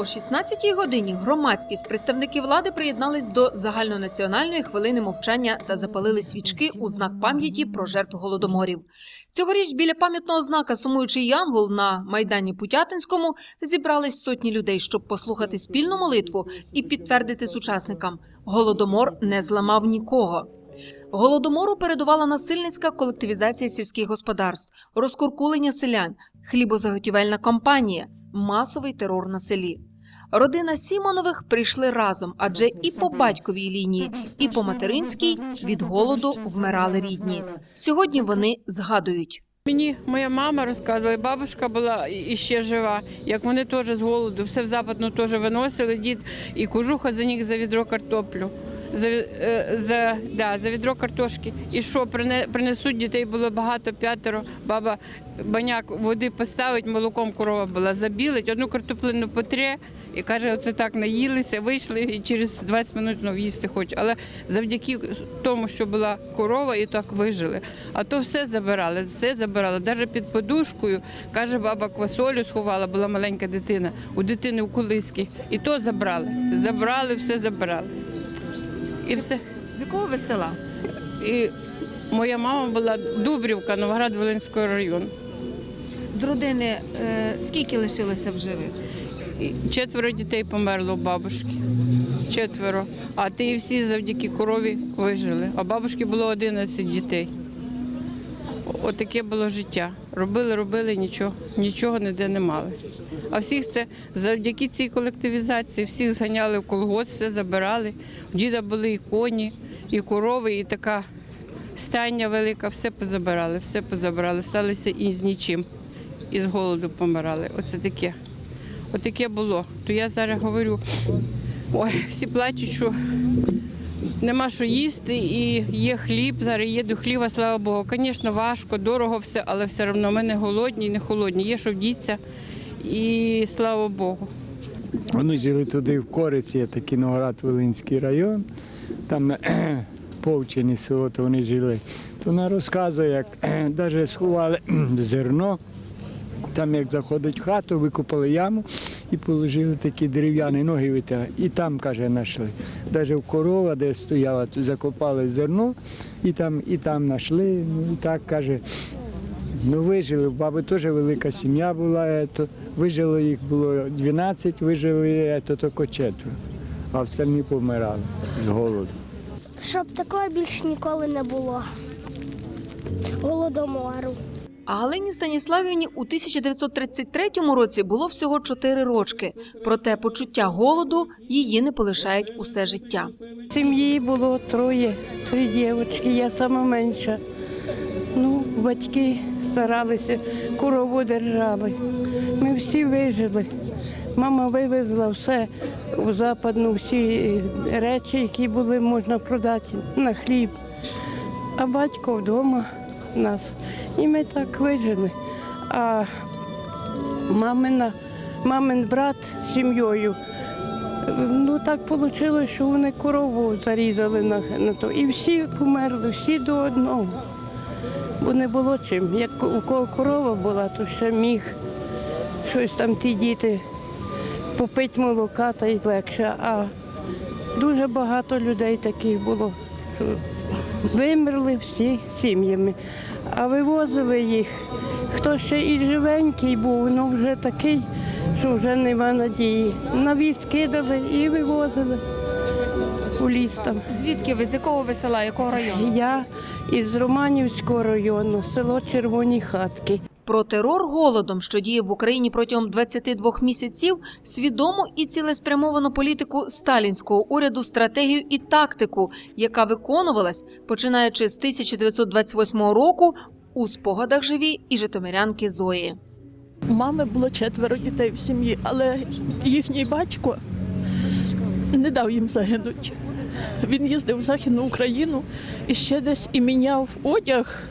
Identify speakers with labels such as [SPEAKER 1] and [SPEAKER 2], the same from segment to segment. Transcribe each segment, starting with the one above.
[SPEAKER 1] О 16-й годині громадськість представники влади приєднались до загальнонаціональної хвилини мовчання та запалили свічки у знак пам'яті про жертв голодоморів. Цьогоріч біля пам'ятного знака Сумуючий Янгол на майдані Путятинському зібрались сотні людей, щоб послухати спільну молитву і підтвердити сучасникам: голодомор не зламав нікого. Голодомору передувала насильницька колективізація сільських господарств, розкуркулення селян, хлібозаготівельна кампанія, масовий терор на селі. Родина Сімонових прийшли разом, адже і по батьковій лінії, і по материнській від голоду вмирали рідні. Сьогодні вони згадують.
[SPEAKER 2] Мені моя мама розказувала, і бабушка була і ще жива. Як вони теж з голоду, все в западну теж виносили, дід і кожуха за них за відро картоплю. За, е, за, да, за відро картошки. І що, прине- принесуть дітей було багато, п'ятеро. Баба баняк води поставить, молоком корова була, забілить, одну картоплину потре і каже, оце так наїлися, вийшли і через 20 хвилин знов їсти хоче. Але завдяки тому, що була корова, і так вижили. А то все забирали, все забирали. Навіть під подушкою, каже, баба квасолю сховала, була маленька дитина, у дитини в колиски. І то забрали. Забрали, все забрали. І все.
[SPEAKER 1] З якого ви села?
[SPEAKER 2] І моя мама була Дубрівка, Новоград-Волинського району.
[SPEAKER 1] З родини е, скільки лишилося в живих?
[SPEAKER 2] І четверо дітей померло у бабушки. Четверо. А ті всі завдяки корові вижили. А бабушки було 11 дітей. Отаке було життя. Робили, робили, нічого, нічого ніде не мали. А всіх це завдяки цій колективізації, всіх зганяли в колгосп, все забирали. У діда були і коні, і корови, і така стайня велика, все позабирали, все позабирали, сталися і з нічим. І з голоду помирали. Оце таке. Отаке було. То я зараз говорю, ой, всі плачуть, що нема що їсти, і є хліб, зараз є до хліба, слава Богу. Звісно, важко, дорого все, але все одно ми не голодні не холодні. Є що вдіться, і слава Богу.
[SPEAKER 3] Вони жили туди в Кориці, є такий Новоград-Волинський район, там повчені село, то вони жили. То вона розказує, як навіть сховали зерно, там як заходить в хату, викопали яму і положили такі дерев'яні ноги витягли. І там, каже, знайшли. Навіть в корова, де стояла, закопали зерно і там, і там знайшли. Ну і так каже. Ну, вижили, в баби теж велика сім'я була, ето. вижило їх було 12, вижили ето, тільки четверо, а остальні помирали з голоду.
[SPEAKER 4] Щоб такого більш ніколи не було. Голодомору.
[SPEAKER 1] А Галині Станіславівні у 1933 році було всього 4 рочки. Проте почуття голоду її не полишають усе життя.
[SPEAKER 5] Сім'ї було троє, три дівчатки, я сама менша. Ну, батьки старалися, корову держали. Ми всі вижили. Мама вивезла все у западну, всі речі, які були можна продати на хліб. А батько вдома нас. І ми так вижили. А мамина, мамин брат з сім'єю Ну так вийшло, що вони корову зарізали на, на то. І всі померли, всі до одного. Бо не було чим. Як у кого корова була, то ще міг щось там ті діти попити молока та й легше. А дуже багато людей таких було. Вимерли всі сім'ями, а вивозили їх. Хто ще і живенький був, ну вже такий, що вже нема надії. На віз кидали і вивозили у ліс там.
[SPEAKER 1] Звідки ви з якого ви села, якого району?
[SPEAKER 5] Я із Романівського району, село Червоні Хатки.
[SPEAKER 1] Про терор голодом, що діє в Україні протягом 22 місяців, свідому і цілеспрямовану політику сталінського уряду, стратегію і тактику, яка виконувалась починаючи з 1928 року у спогадах живі і житомирянки Зої.
[SPEAKER 6] У мами було четверо дітей в сім'ї, але їхній батько не дав їм загинути. Він їздив в Західну Україну і ще десь і міняв одяг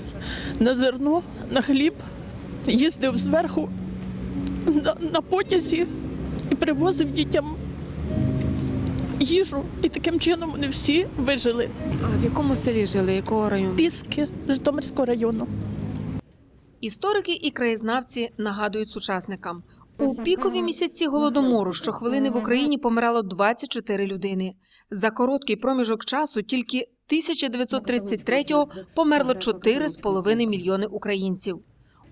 [SPEAKER 6] на зерно, на хліб, їздив зверху на, на потязі і привозив дітям їжу. І таким чином вони всі вижили.
[SPEAKER 1] А в якому селі жили? Якого району?
[SPEAKER 6] Піски Житомирського району.
[SPEAKER 1] Історики і краєзнавці нагадують сучасникам. У пікові місяці голодомору щохвилини в Україні помирало 24 людини. За короткий проміжок часу тільки 1933-го померло 4,5 мільйони українців.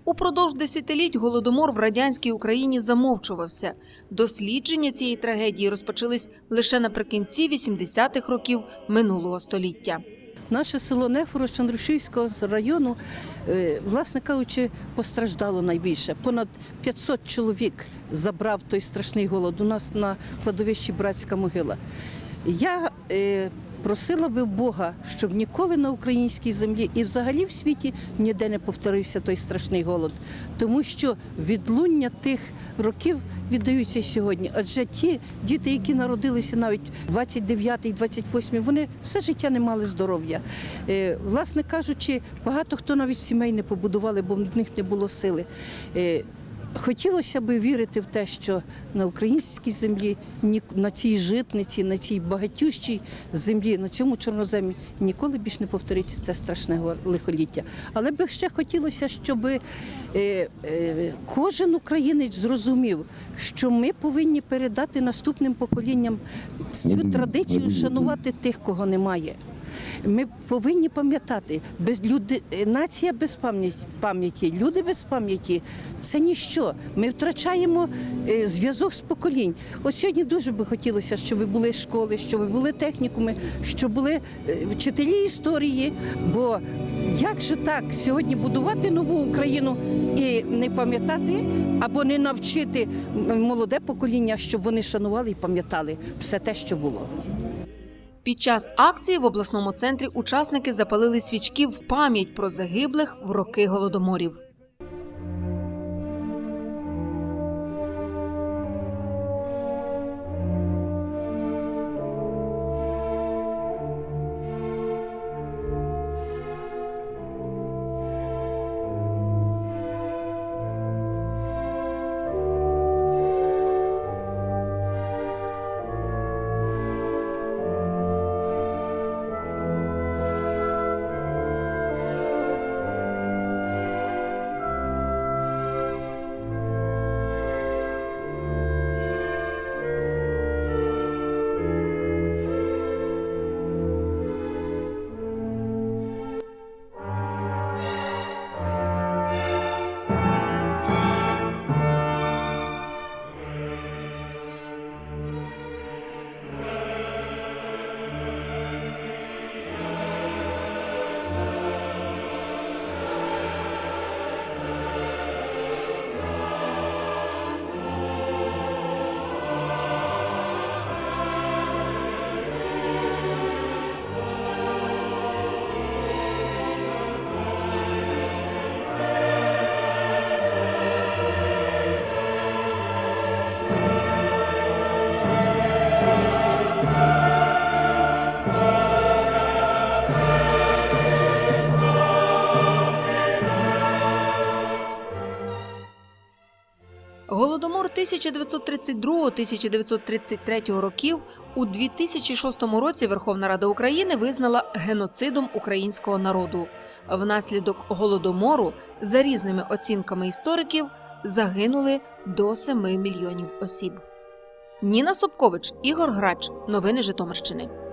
[SPEAKER 1] Упродовж десятиліть голодомор в радянській Україні замовчувався. Дослідження цієї трагедії розпочались лише наприкінці 80-х років минулого століття.
[SPEAKER 7] Наше село Нефоро з Чандрушівського району, е, власне кажучи, постраждало найбільше. Понад 500 чоловік забрав той страшний голод. У нас на кладовищі братська могила. Я е, просила би Бога, щоб ніколи на українській землі і взагалі в світі ніде не повторився той страшний голод. Тому що відлуння тих років віддаються сьогодні. Адже ті діти, які народилися навіть 29-й, 28-й, вони все життя не мали здоров'я. Е, Власне кажучи, багато хто навіть сімей не побудували, бо в них не було сили. Хотілося б вірити в те, що на українській землі, на цій житниці, на цій багатющій землі, на цьому чорноземі ніколи більш не повториться це страшне лихоліття. Але би ще хотілося, щоб е, е, кожен українець зрозумів, що ми повинні передати наступним поколінням цю традицію шанувати тих, кого немає. Ми повинні пам'ятати, без люди, нація без пам'яті, люди без пам'яті це ніщо. Ми втрачаємо е, зв'язок з поколінь. От сьогодні дуже би хотілося, щоб були школи, щоб були технікуми, щоб були е, вчителі історії. Бо як же так сьогодні будувати нову Україну і не пам'ятати або не навчити молоде покоління, щоб вони шанували і пам'ятали все те, що було.
[SPEAKER 1] Під час акції в обласному центрі учасники запалили свічки в пам'ять про загиблих в роки голодоморів. 1932-1933 років у 2006 році Верховна Рада України визнала геноцидом українського народу. Внаслідок голодомору, за різними оцінками істориків, загинули до 7 мільйонів осіб. Ніна Собкович, Ігор Грач. Новини Житомирщини.